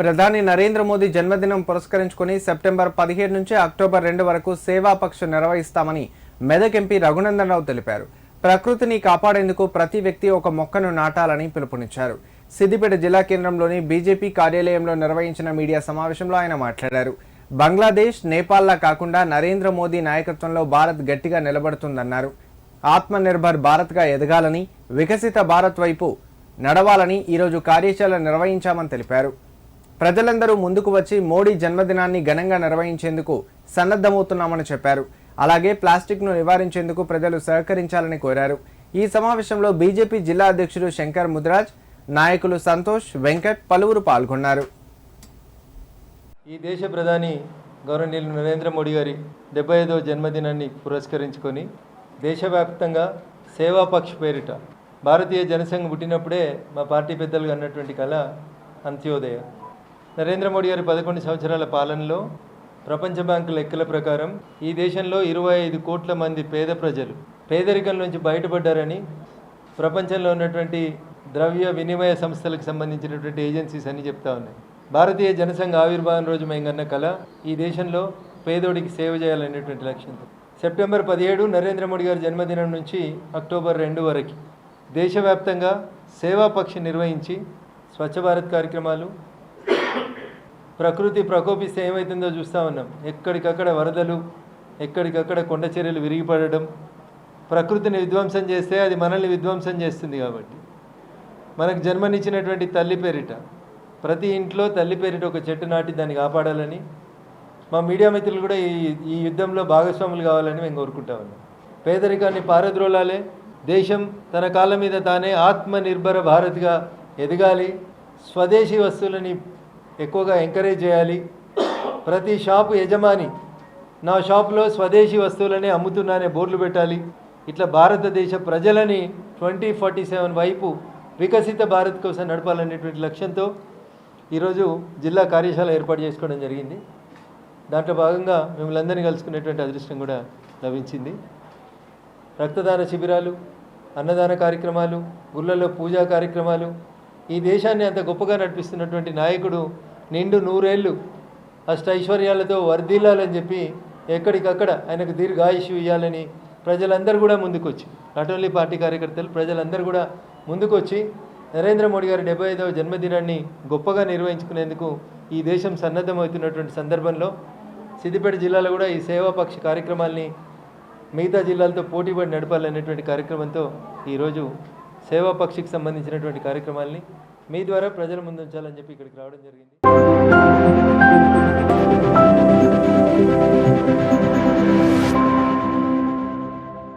ప్రధాని నరేంద్ర మోదీ జన్మదినం పురస్కరించుకుని సెప్టెంబర్ పదిహేడు నుంచి అక్టోబర్ రెండు వరకు సేవాపక్ష నిర్వహిస్తామని మెదక్ ఎంపీ రఘునందన్ రావు తెలిపారు. ప్రకృతిని కాపాడేందుకు ప్రతి వ్యక్తి ఒక మొక్కను నాటాలని పిలుపునిచ్చారు. సిద్దిపేట జిల్లా కేంద్రంలోని బీజేపీ కార్యాలయంలో నిర్వహించిన మీడియా సమావేశంలో ఆయన మాట్లాడారు. బంగ్లాదేశ్ నేపాల్లా కాకుండా నరేంద్ర మోదీ నాయకత్వంలో భారత్ గట్టిగా నిలబడుతుందన్నారు. ఆత్మనిర్భర్ భారత్గా ఎదగాలని వికసిత భారత్ వైపు నడవాలని ఈరోజు కార్యశాల నిర్వహించామని తెలిపారు. ప్రజలందరూ ముందుకు వచ్చి మోడీ జన్మదినాన్ని ఘనంగా నిర్వహించేందుకు సన్నద్ధమవుతున్నామని చెప్పారు. అలాగే ప్లాస్టిక్ను నివారించేందుకు ప్రజలు సహకరించాలని కోరారు. ఈ సమావేశంలో బీజేపీ జిల్లా అధ్యక్షుడు శంకర్ ముద్రాజ్ నాయకులు సంతోష్ వెంకట్ పలువురు పాల్గొన్నారు. ఈ దేశ ప్రధాని గౌరవనీయులు నరేంద్ర మోడీ గారి డెబ్బై ఐదవ జన్మదినాన్ని పురస్కరించుకొని దేశవ్యాప్తంగా సేవాపక్ష పేరిట భారతీయ జనసంఘ్ పుట్టినప్పుడే మా పార్టీ పెద్దలుగా అన్నటువంటి కళ అంత్యోదయ. నరేంద్ర మోడీ గారి పదకొండు సంవత్సరాల పాలనలో ప్రపంచ బ్యాంకు లెక్కల ప్రకారం ఈ దేశంలో ఇరవై ఐదు కోట్ల మంది పేద ప్రజలు పేదరికం నుంచి బయటపడ్డారని ప్రపంచంలో ఉన్నటువంటి ద్రవ్య వినిమయ సంస్థలకు సంబంధించినటువంటి ఏజెన్సీస్ అని చెప్తా ఉన్నాయి. భారతీయ జనసంఘ ఆవిర్భావం రోజు మేము కన్న కళ ఈ దేశంలో పేదోడికి సేవ చేయాలనేటువంటి లక్ష్యంతో. సెప్టెంబర్ పదిహేడు నరేంద్ర మోడీ గారి జన్మదినం నుంచి అక్టోబర్ రెండు వరకు దేశవ్యాప్తంగా సేవాపక్ష నిర్వహించి స్వచ్ఛ భారత్ కార్యక్రమాలు ప్రకృతి ప్రకోపిస్తే ఏమవుతుందో చూస్తూ ఉన్నాం. ఎక్కడికక్కడ వరదలు ఎక్కడికక్కడ కొండ చర్యలు విరిగిపడడం ప్రకృతిని విధ్వంసం చేస్తే అది మనల్ని విధ్వంసం చేస్తుంది కాబట్టి. మనకు జన్మనిచ్చినటువంటి తల్లి పేరిట ప్రతి ఇంట్లో తల్లి పేరిట ఒక చెట్టు నాటి దాన్ని కాపాడాలని మా మీడియా మిత్రులు కూడా ఈ ఈ యుద్ధంలో భాగస్వాములు కావాలని మేము కోరుకుంటా ఉన్నాం. పేదరికాన్ని పారద్రోలాలే దేశం తన కాళ్ళ మీద తానే ఆత్మనిర్భర భారత్గా ఎదగాలి స్వదేశీ వస్తువులని ఎక్కువగా ఎంకరేజ్ చేయాలి. ప్రతి షాపు యజమాని నా షాపులో స్వదేశీ వస్తువులనే అమ్ముతున్నానే బోర్డులు పెట్టాలి. ఇట్లా భారతదేశ ప్రజలని ట్వంటీ ఫార్టీ సెవెన్ వైపు వికసిత భారత్ కోసం నడపాలనేటువంటి లక్ష్యంతో ఈరోజు జిల్లా కార్యశాల ఏర్పాటు చేసుకోవడం జరిగింది. దాంట్లో భాగంగా మిమ్మల్ని అందరినీ కలుసుకునేటువంటి అదృష్టం కూడా లభించింది. రక్తదాన శిబిరాలు అన్నదాన కార్యక్రమాలు గుళ్ళలో పూజా కార్యక్రమాలు ఈ దేశాన్ని అంత గొప్పగా నడిపిస్తున్నటువంటి నాయకుడు నిండు నూరేళ్ళు. అష్టైశ్వర్యాలతో వర్ధిల్లాలని చెప్పి ఎక్కడికక్కడ ఆయనకు దీర్ఘాయుషు ఇవ్వాలని ప్రజలందరూ కూడా ముందుకొచ్చి నాట్ ఓన్లీ పార్టీ కార్యకర్తలు ప్రజలందరూ కూడా ముందుకొచ్చి నరేంద్ర మోడీ గారి డెబ్బై ఐదవ జన్మదినాన్ని గొప్పగా నిర్వహించుకునేందుకు ఈ దేశం సన్నద్ధమవుతున్నటువంటి సందర్భంలో సిద్దిపేట జిల్లాలో కూడా ఈ సేవాపక్ష కార్యక్రమాల్ని మిగతా జిల్లాలతో పోటీపడి నడపాలనేటువంటి కార్యక్రమంతో ఈరోజు సేవాపక్షికి సంబంధించినటువంటి కార్యక్రమాల్ని మీ ద్వారా ప్రజల ముందు ఉంచాలని చెప్పి ఇక్కడికి రావడం జరిగింది.